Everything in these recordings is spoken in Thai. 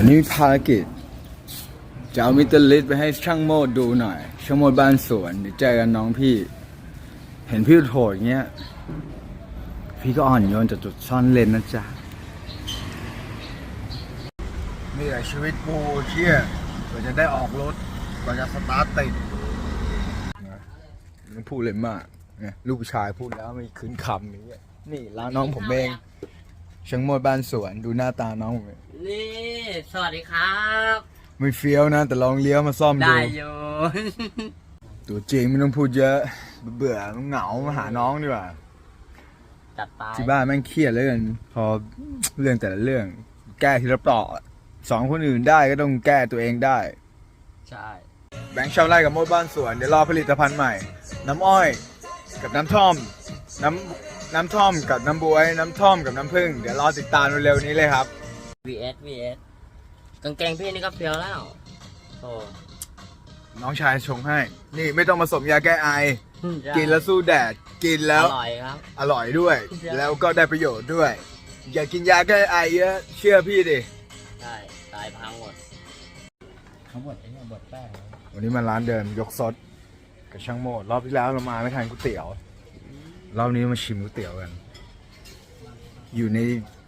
วันนี้มีภารกิจ จะเอามิเตอร์ลิสไปให้ช่างโมดดูหน่อย ช่างโมดบ้านสวนเดี๋ยวเจอกันน้องพี่ เห็นพี่โถดอย่างเงี้ย พี่ก็อ่อนโยนจากจุดซ่อนเลนนะจ๊ะนี่แหละชีวิตกูเชี่ยกว่าจะได้ออกรถกว่าจะสตาร์ทติดนะไม่ต้องพูดเลยมากเนี่ยลูกผู้ชายพูดแล้วไม่คืนคำนี้ยนี่ร้านน้องผมเอง ช่างโมดบ้านสวนดูหน้าตาน้องผมนี่ สวัสดีครับ ไม่เฟี้ยวนะ แต่ลองเลี้ยวมาซ่อมดู ได้อยู่ ตัวจริงไม่ต้องพูดเยอะ เบื่อเหงามาหาน้องดีกว่า จัดไปที่บ้านแม่งเครียดเหลยกันพอเรื่องแต่ละเรื่อง แก้ทีละเปราะสองคนอื่นได้ก็ต้องแก้ตัวเองได้ ใช่ แบงค์ชาวไร่กับโมดบ้านสวน เดี๋ยวรอผลิตภัณฑ์ใหม่ น้ำอ้อย กับน้ำท่อม น้ำ น้ำท่อมกับน้ำบวย น้ำท่อมกับน้ำผึ้งเดี๋ยวรอติดตามเร็วๆนี้เลยครับ VS VS กางเกงพี่นี่ก็เฟี้ยวแล้วโอ้น้องชายชงให้ นี่ไม่ต้องผสมยาแก้ไอใช่กินแล้วสู้แดดกินแล้วอร่อยครับ อร่อยด้วยใช่แล้วก็ได้ประโยชน์ด้วย อย่ากินยาแก้ไอเยอะเชื่อพี่ดิใช่ตายพังหมดทั้งหมดไอ้เนี่ยบดแป้งวันนี้มาร้านเดิมยกซดกับช่างโมดรอบที่แล้วเรามาไม่ทานก๋วยเตี๋ยว รอบนี้มาชิมก๋วยเตี๋ยวกัน อยู่ใน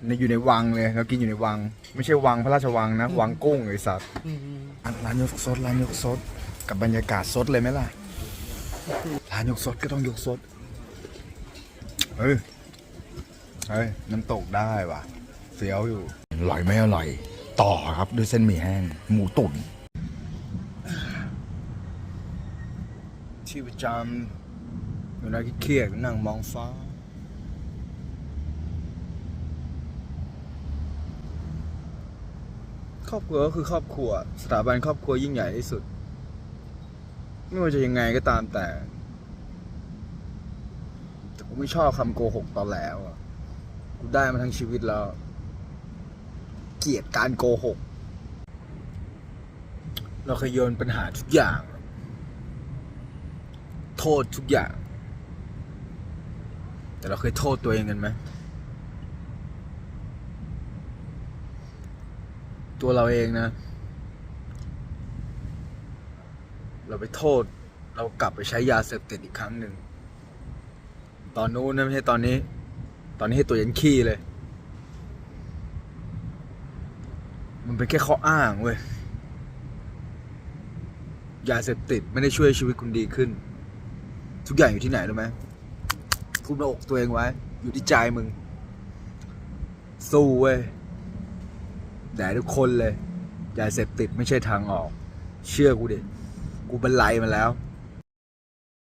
ในอยู่ในวังเลยเรากินอยู่ในวัง ไม่ใช่วังพระราชวังนะ วังกุ้งไอ้สัตว์ร้านยกซดร้านยกซดกับบรรยากาศซดเลยไหมล่ะร้านยกซดก็ต้องยกซดเฮ้ยเฮ้ยน้ำตกได้ว่ะเสียวอยู่อร่อยไหมอร่อย ต่อครับด้วยเส้นหมี่แห้ง หมูตุ๋นที่ประจำ เวลาเครียดนั่งมองฟ้า ครอบครัวก็คือครอบครัว สถาบันครอบครัวยิ่งใหญ่ที่สุด ไม่ว่าจะยังไงก็ตามแต่แต่กูไม่ชอบคำโกหกตอนแล้วกูได้มาทั้งชีวิตแล้ว เกลียดการโกหก เราเคยโยนปัญหาทุกอย่าง โทษทุกอย่าง แต่เราเคยโทษตัวเองกันไหมตัวเราเองนะ เราไปโทษ เรากลับไปใช้ยาเสพติดอีกครั้งหนึ่ง ตอนนู้นนะไม่ใช่ตอนนี้ ตอนนี้ให้ตัวยันขี้เลย มันเป็นแค่ข้ออ้างเว้ย ยาเสพติดไม่ได้ช่วยชีวิตคุณดีขึ้น ทุกอย่างอยู่ที่ไหนรู้ไหม คุมหน้าอกตัวเองไว้ อยู่ที่ใจมึง สู้เว้ยแด่ทุกคนเลยยาเสพติดไม่ใช่ทางออก เชื่อกูดิ กูบรรลัยมาแล้ว